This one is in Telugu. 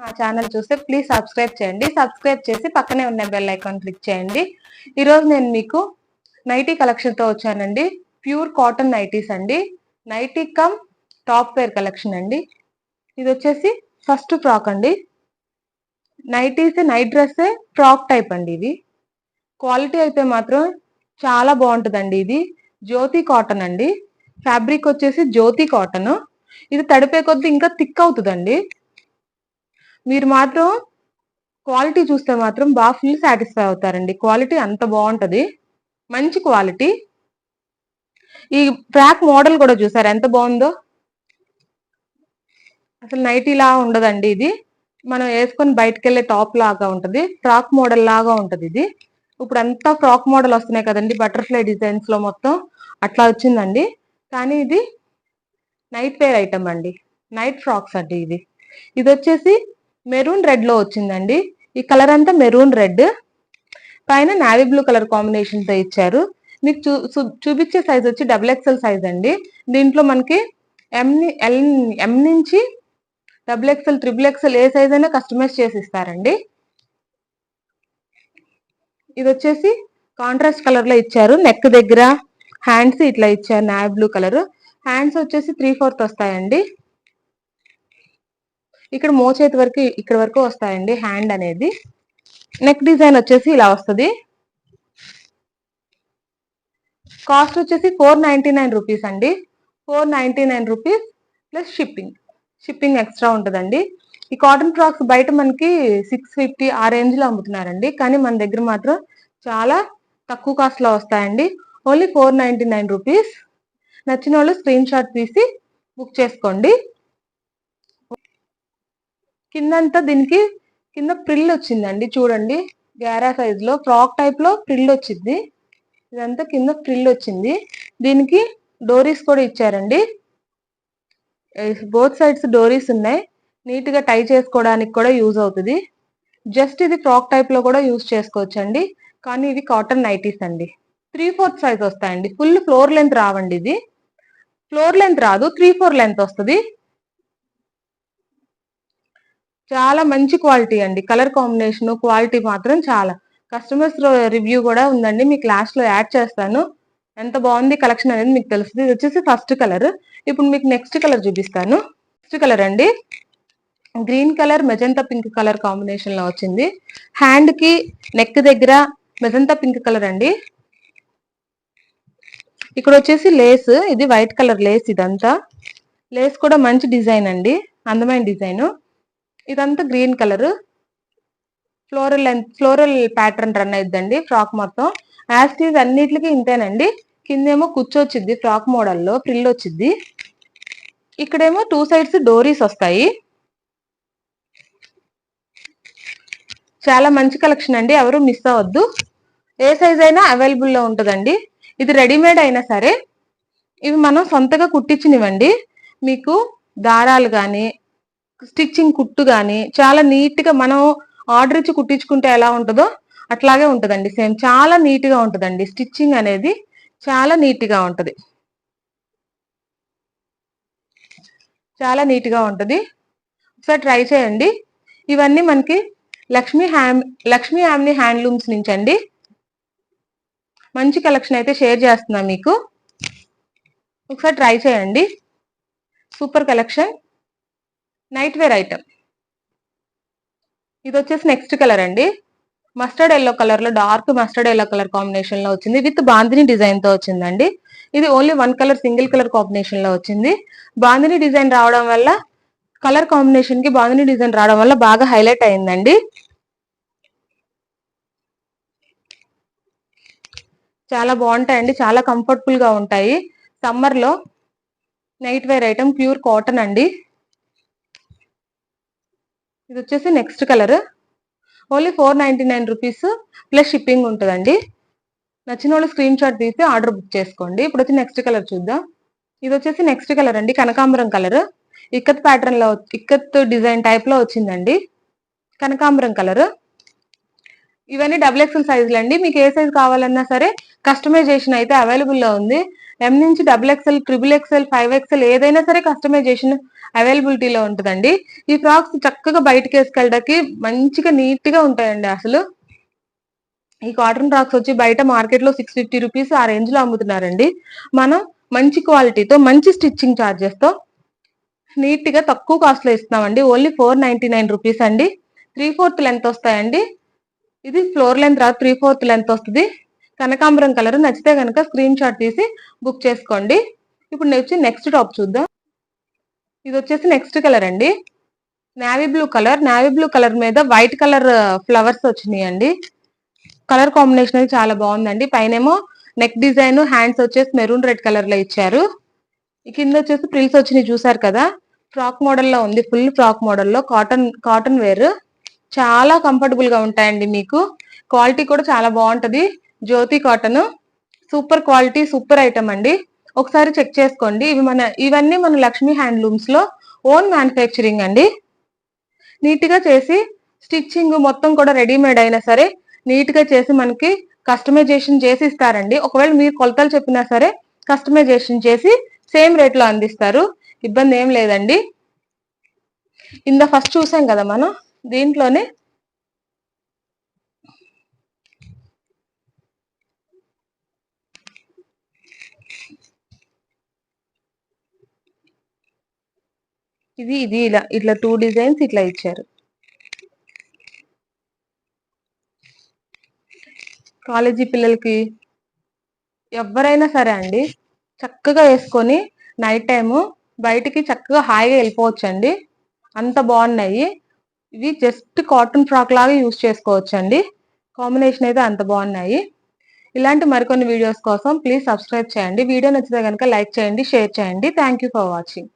మా ఛానల్ చూస్తే ప్లీజ్ సబ్స్క్రైబ్ చేయండి. సబ్స్క్రైబ్ చేసి పక్కనే ఉన్న బెల్ ఐకాన్ క్లిక్ చేయండి. ఈరోజు నేను మీకు నైటీ కలెక్షన్తో వచ్చానండి. ప్యూర్ కాటన్ నైటీస్ అండి. Nighty cum top wear collection అండి. ఇది వచ్చేసి ఫస్ట్ ఫ్రాక్ అండి. నైటీస్ నైట్ డ్రెస్సే ఫ్రాక్ టైప్ అండి ఇది. క్వాలిటీ అయితే మాత్రం చాలా బాగుంటుందండి ఇది. జ్యోతి కాటన్ అండి. ఫ్యాబ్రిక్ వచ్చేసి జ్యోతి కాటన్ ఇది తడిపే కొద్దీ ఇంకా థిక్ అవుతుందండి. మీరు మాత్రం క్వాలిటీ చూస్తే మాత్రం బాగా ఫుల్ సాటిస్ఫై అవుతారండి. క్వాలిటీ అంత బాగుంటుంది. మంచి క్వాలిటీ. ఈ ఫ్రాక్ మోడల్ కూడా చూసారు? ఎంత బాగుందో? అసలు నైట్ ఇలా ఉండదండి ఇది. మనం వేసుకొని బయటకు వెళ్ళే టాప్ లాగా ఉంటుంది. ఫ్రాక్ మోడల్ లాగా ఉంటుంది ఇది. ఇప్పుడు అంతా ఫ్రాక్ మోడల్ వస్తున్నాయి కదండి. బటర్ఫ్లై డిజైన్స్లో మొత్తం అట్లా వచ్చిందండి. కానీ ఇది నైట్ వేర్ ఐటమ్ అండి. నైట్ ఫ్రాక్స్ అండి ఇది. ఇది వచ్చేసి మెరూన్ రెడ్లో వచ్చిందండి. ఈ కలర్ అంతా మెరూన్ రెడ్. పైన నావీ బ్లూ కలర్ కాంబినేషన్తో ఇచ్చారు. మీకు చూ చూ- చూపించే సైజ్ వచ్చి డబుల్ ఎక్స్ఎల్ సైజ్ అండి. దీంట్లో మనకి ఎం ఎల్ ఎం నుంచి డబుల్ ఎక్స్ఎల్ ట్రిపుల్ ఎక్స్ఎల్ ఏ సైజ్ అయినా కస్టమైజ్ చేసి ఇస్తారండి. ఇది వచ్చేసి కాంట్రాస్ట్ కలర్లో ఇచ్చారు. నెక్ దగ్గర హ్యాండ్స్ ఇట్లా ఇచ్చారు నావీ బ్లూ కలర్. హ్యాండ్స్ వచ్చేసి త్రీ ఫోర్త్ వస్తాయండి. ఇక్కడ మోచేతి వరకు ఇక్కడ వరకు వస్తాయండి హ్యాండ్ అనేది. నెక్ డిజైన్ వచ్చేసి ఇలా వస్తుంది. కాస్ట్ వచ్చేసి ఫోర్ నైన్టీ నైన్ రూపీస్ అండి. Four ninety nine rupees plus shipping. Shipping extra ఉంటుందండి. ఈ కాటన్ ఫ్రాక్స్ బయట మనకి సిక్స్ ఫిఫ్టీ ఆ రేంజ్లో అమ్ముతున్నారండి. కానీ మన దగ్గర మాత్రం చాలా తక్కువ కాస్ట్లో వస్తాయండి. Only four ninety nine rupees. నచ్చిన వాళ్ళు స్క్రీన్ షాట్ తీసి బుక్ చేసుకోండి. కిందంతా దీనికి కింద ప్రిల్ వచ్చిందండి చూడండి. గ్యారా సైజులో ఫ్రాక్ టైప్లో ప్రిల్ వచ్చింది. ఇదంతా కింద ప్రిల్ వచ్చింది. దీనికి డోరీస్ కూడా ఇచ్చారండి. బోత్ సైడ్స్ డోరీస్ ఉన్నాయి. నీట్గా టై చేసుకోవడానికి కూడా యూజ్ అవుతుంది. జస్ట్ ఇది ఫ్రాక్ టైప్లో కూడా యూజ్ చేసుకోవచ్చండి. కానీ ఇవి కాటన్ నైటీస్ అండి. త్రీ ఫోర్త్ సైజ్ వస్తాయండి. ఫుల్ ఫ్లోర్ లెంత్ రావండి ఇది. ఫ్లోర్ లెంత్ రాదు త్రీ ఫోర్ లెంత్ వస్తుంది. చాలా మంచి క్వాలిటీ అండి. కలర్ కాంబినేషన్ క్వాలిటీ మాత్రం చాలా. కస్టమర్స్ రివ్యూ కూడా ఉందండి. మీకు లాస్ట్లో యాడ్ చేస్తాను. ఎంత బాగుంది కలెక్షన్ అనేది మీకు తెలుస్తుంది. ఇది వచ్చేసి ఫస్ట్ కలర్. ఇప్పుడు మీకు నెక్స్ట్ కలర్ చూపిస్తాను. నెక్స్ట్ కలర్ అండి. Green colour magenta pink colour కాంబినేషన్లో వచ్చింది. హ్యాండ్కి నెక్ దగ్గర మెజంతా పింక్ కలర్ అండి. ఇక్కడ వచ్చేసి లేస్. ఇది వైట్ కలర్ లేస్ ఇదంతా. లేస్ కూడా మంచి డిజైన్ అండి. అందమైన డిజైన్. ఇదంతా green colour. Floral length floral pattern run అయిద్దండి frock మొత్తం. యాస్టీజ్ అన్నిటికి ఇంతేనండి. కిందేమో కూర్చోవచ్చింది ఫ్రాక్ మోడల్లో ఫ్రిల్ వచ్చింది ఇక్కడేమో టూ సైడ్స్ డోరీస్ వస్తాయి. చాలా మంచి కలెక్షన్ అండి ఎవరు మిస్ అవ్వద్దు. ఏ సైజ్ అయినా అవైలబుల్లో ఉంటుందండి. ఇది రెడీమేడ్ అయినా సరే ఇవి మనం సొంతగా కుట్టించినవండి మీకు దారాలు కానీ స్టిచ్చింగ్ కుట్టు కానీ చాలా నీట్గా మనం ఆర్డర్ ఇచ్చి కుట్టించుకుంటే ఎలా ఉంటుందో అట్లాగే ఉంటుందండి. సేమ్ చాలా నీట్గా ఉంటుందండి. స్టిచ్చింగ్ అనేది చాలా నీట్గా ఉంటుంది. చాలా నీట్గా ఉంటుంది. ఒకసారి ట్రై చేయండి. ఇవన్నీ మనకి లక్ష్మీ హ్యామ్ లక్ష్మీ హ్యామ్ని హ్యాండ్లూమ్స్ నుంచి అండి మంచి కలెక్షన్ అయితే షేర్ చేస్తున్నా మీకు. ఒకసారి ట్రై చేయండి. Super collection. Night wear item ఇది వచ్చేసి నెక్స్ట్ కలర్ అండి. మస్టర్డ్ ఎల్లో కలర్లో డార్క్ మస్టర్డ్ ఎల్లో కలర్ కాంబినేషన్లో వచ్చింది. విత్ బాందిని డిజైన్తో వచ్చిందండి. ఇది only one colour single colour కాంబినేషన్లో వచ్చింది. బాందిని డిజైన్ రావడం వల్ల కలర్ కాంబినేషన్కి బాందిని డిజైన్ రావడం వల్ల బాగా హైలైట్ అయిందండి. చాలా బాగుంటాయండి. చాలా కంఫర్టబుల్గా ఉంటాయి. సమ్మర్లో night wear item pure cotton అండి. ఇది వచ్చేసి next colour only four ninety nine rupees plus shipping ఉంటుందండి. నచ్చిన వాళ్ళు స్క్రీన్ షాట్ తీసి ఆర్డర్ బుక్ చేసుకోండి. ఇప్పుడు వచ్చి నెక్స్ట్ కలర్ చూద్దాం. ఇది వచ్చేసి నెక్స్ట్ కలర్ అండి. కనకాంబరం కలర్ ఇక్కత్ ప్యాటర్న్లో ఇక్కత్ డిజైన్ టైప్లో వచ్చిందండి. కనకాంబరం కలర్ ఇవన్నీ డబుల్ ఎక్స్ఎల్ సైజులు అండి. మీకు ఏ సైజ్ కావాలన్నా సరే కస్టమైజేషన్ అయితే అవైలబుల్లో ఉంది. ఎం నుంచి double XL triple XL five XL ఏదైనా సరే కస్టమైజేషన్ అవైలబిలిటీలో ఉంటుందండి. ఈ ఫ్రాక్స్ చక్కగా బయటకు వేసుకెళ్ళడానికి మంచిగా నీట్గా ఉంటాయండి అసలు. ఈ కాటన్ ఫ్రాక్స్ వచ్చి బయట మార్కెట్లో సిక్స్ ఫిఫ్టీ రూపీస్ ఆ రేంజ్లో అమ్ముతున్నారండి. మనం మంచి క్వాలిటీతో మంచి స్టిచ్చింగ్ చార్జెస్తో నీట్గా తక్కువ కాస్ట్లో ఇస్తున్నామండి. Only four ninety nine rupees అండి. త్రీ ఫోర్త్ లెంత్ వస్తాయండి. ఇది ఫ్లోర్ లెంత్ రాదు త్రీ ఫోర్త్ లెంత్ వస్తుంది. కనకాంబరం కలర్ నచ్చితే కనుక స్క్రీన్ షాట్ తీసి బుక్ చేసుకోండి. ఇప్పుడు వచ్చి నెక్స్ట్ టాప్ చూద్దాం. ఇది వచ్చేసి నెక్స్ట్ కలర్ అండి. Navy blue colour navy blue colour మీద వైట్ కలర్ ఫ్లవర్స్ వచ్చినాయి అండి కలర్ కాంబినేషన్ అది చాలా బాగుందండి. పైనేమో నెక్ డిజైన్ హ్యాండ్స్ వచ్చేసి మెరూన్ రెడ్ కలర్లో ఇచ్చారు. ఈ కింద వచ్చేసి ప్రిల్స్ వచ్చినాయి చూసారు కదా? ఫ్రాక్ మోడల్లో ఉంది. ఫుల్ ఫ్రాక్ మోడల్లో కాటన్ కాటన్ వేర్ చాలా కంఫర్టబుల్గా ఉంటాయండి మీకు. క్వాలిటీ కూడా చాలా బాగుంటది. Jyothi cotton. Super quality super item అండి. ఒకసారి చెక్ చేసుకోండి. ఇవి మన ఇవన్నీ మన లక్ష్మీ హ్యాండ్లూమ్స్లో ఓన్ మ్యానుఫ్యాక్చరింగ్ అండి. నీట్గా చేసి స్టిచ్చింగ్ మొత్తం కూడా రెడీమేడ్ అయినా సరే నీట్గా చేసి మనకి కస్టమైజేషన్ చేసి ఇస్తారండి. ఒకవేళ మీరు కొలతలు చెప్పినా సరే కస్టమైజేషన్ చేసి సేమ్ రేట్లో అందిస్తారు. ఇబ్బంది ఏం లేదండి. ఇందా ఫస్ట్ చూసాం కదా మనం దీంట్లోనే ఇది ఇది ఇలా ఇట్లా టూ డిజైన్స్ ఇట్లా ఇచ్చారు. కాలేజీ పిల్లలకి ఎవరైనా సరే అండి చక్కగా వేసుకొని నైట్ టైము బయటికి చక్కగా హాయిగా వెళ్ళిపోవచ్చండి. అంత బాగున్నాయి. ఇవి జస్ట్ కాటన్ ఫ్రాక్ లాగా యూస్ చేసుకోవచ్చండి. కాంబినేషన్ అయితే అంత బాగున్నాయి. ఇలాంటి మరికొన్ని వీడియోస్ కోసం ప్లీజ్ సబ్స్క్రైబ్ చేయండి. వీడియో నచ్చితే కనుక లైక్ చేయండి షేర్ చేయండి. Thank for watching